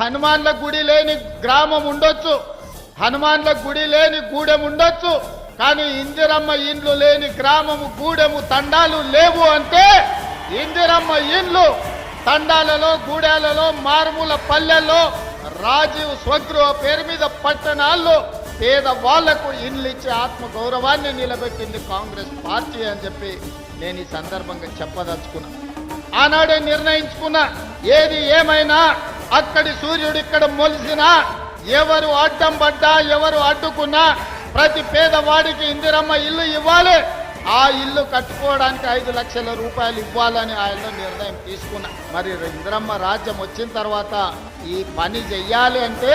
హనుమాన్ల గుడి లేని గ్రామం ఉండొచ్చు. హనుమాన్ల గుడి లేని గూడెం ఉండొచ్చు. కానీ ఇందిరమ్మ ఇండ్లు లేని గ్రామము గూడెము తండాలు లేవు అంటే ఇందిరమ్మ ఇండ్లు తండాలలో గూడాలలో మారుమూల పల్లెల్లో రాజీవ్ స్వగృహ పేరు మీద పట్టణాల్లో పేద వాళ్ళకు ఇండ్లు ఇచ్చే ఆత్మగౌరవాన్ని నిలబెట్టింది కాంగ్రెస్ పార్టీ అని చెప్పి నేను ఈ సందర్భంగా చెప్పదలుచుకున్నా. ఆనాడే నిర్ణయించుకున్నా. ఏది ఏమైనా అక్కడి సూర్యుడు ఇక్కడ మొలిసినా ఎవరు అడ్డం పడ్డా ఎవరు అడ్డుకున్నా ప్రతి పేదవాడికి ఇందిరమ్మ ఇల్లు ఇవ్వాలి. ఆ ఇల్లు కట్టుకోవడానికి ఐదు లక్షల రూపాయలు ఇవ్వాలని ఆయన నిర్ణయం తీసుకున్నా. మరి ఇందిరమ్మ రాజ్యం వచ్చిన తర్వాత ఈ పని చెయ్యాలి అంటే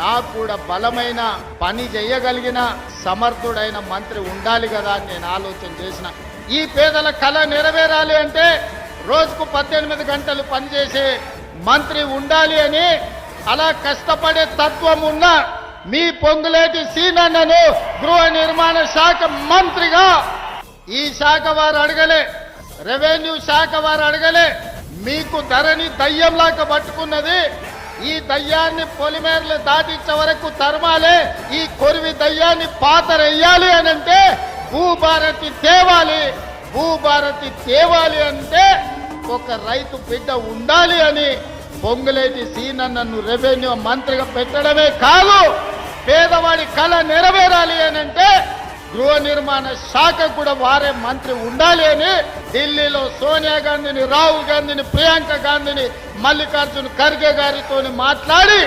నాకు కూడా బలమైన పని చెయ్యగలిగిన సమర్థుడైన మంత్రి ఉండాలి కదా అని నేను ఆలోచన చేసిన. ఈ పేదల కళ నెరవేరాలి అంటే రోజుకు పద్దెనిమిది గంటలు పనిచేసే మంత్రి ఉండాలి అని అలా కష్టపడే తత్వం ఉన్న మీ పొంగులేటి సీనన్నను గృహ నిర్మాణ శాఖ మంత్రిగా ఈ శాఖ వారు అడగలే రెవెన్యూ శాఖ వారు అడగలే మీకు ధరని దయ్యంలాగా పట్టుకున్నది ఈ దయ్యాన్ని పొలిమేరలు దాటించే వరకు తరమాలే ఈ కొరివి దయ్యాన్ని పాతరేయాలి అని అంటే భూభారతి తేవాలి భూభారతి తేవాలి అంటే ఒక రైతు బిడ్డ ఉండాలి అని పొంగులేటి సీనన్నను రెవెన్యూ మంత్రిగా పెట్టడమే కాదు పేదవాడి కళ నెరవేరాలి అని అంటే గృహ నిర్మాణ శాఖ కూడా వారే మంత్రి ఉండాలి అని ఢిల్లీలో సోనియా గాంధీని రాహుల్ గాంధీని ప్రియాంక గాంధీని మల్లికార్జున ఖర్గే గారితో మాట్లాడి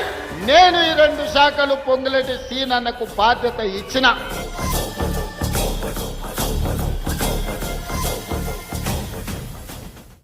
నేను ఈ రెండు శాఖలు పొంగులేటి సీనన్నకు బాధ్యత ఇచ్చిన.